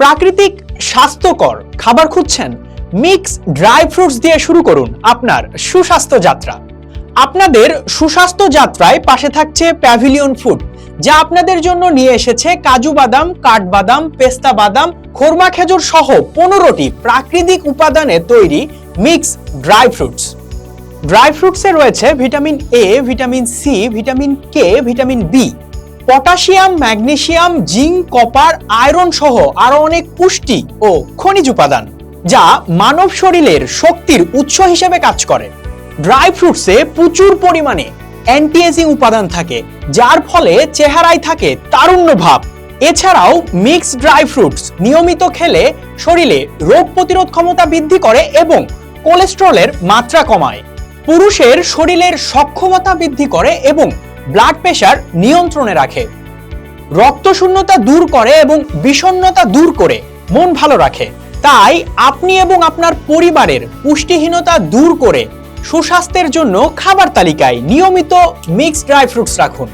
প্রাকৃতিক স্বাস্থ্যকর খাবার খুঁজছেন। মিক্স ড্রাই ফ্রুটস দিয়ে শুরু করুন আপনার সুস্বাস্থ্য যাত্রা। আপনাদের সুস্বাস্থ্য যাত্রায় পাশে থাকছে প্যাভিলিয়ন ফুড, যা আপনাদের জন্য নিয়ে এসেছে কাজু বাদাম, কাঠবাদাম, পেস্তা বাদাম, খোরমা খেজুর সহ পনেরোটি প্রাকৃতিক উপাদানে তৈরি মিক্স ড্রাই ফ্রুটস। ড্রাই ফ্রুটসে রয়েছে vitamin A vitamin C vitamin K vitamin B potassium magnesium zinc, copper, iron সহ আরও অনেক পুষ্টি ও খনিজ উপাদান, যা মানব শরীরের শক্তির উৎস হিসেবে কাজ করে। ড্রাই ফ্রুটসে প্রচুর পরিমাণে অ্যান্টি এজিং উপাদান থাকে, যার ফলে চেহারায় থাকে তারুণ্য ভাব। এছাড়াও মিক্স ড্রাই ফ্রুটস নিয়মিত খেলে শরীরে রোগ প্রতিরোধ ক্ষমতা বৃদ্ধি করে এবং কোলেস্ট্রলের মাত্রা কমায়। পুরুষের শরীরের সক্ষমতা বৃদ্ধি করে এবং ব্লাড প্রেশার নিয়ন্ত্রণে রাখে। রক্তশূন্যতা দূর করে এবং বিষণ্নতা দূর করে মন ভালো রাখে। তাই আপনি এবং আপনার পরিবারের পুষ্টিহীনতা দূর করে সুস্বাস্থ্যের জন্য খাবার তালিকায় নিয়মিত মিক্সড ড্রাই ফ্রুটস রাখুন।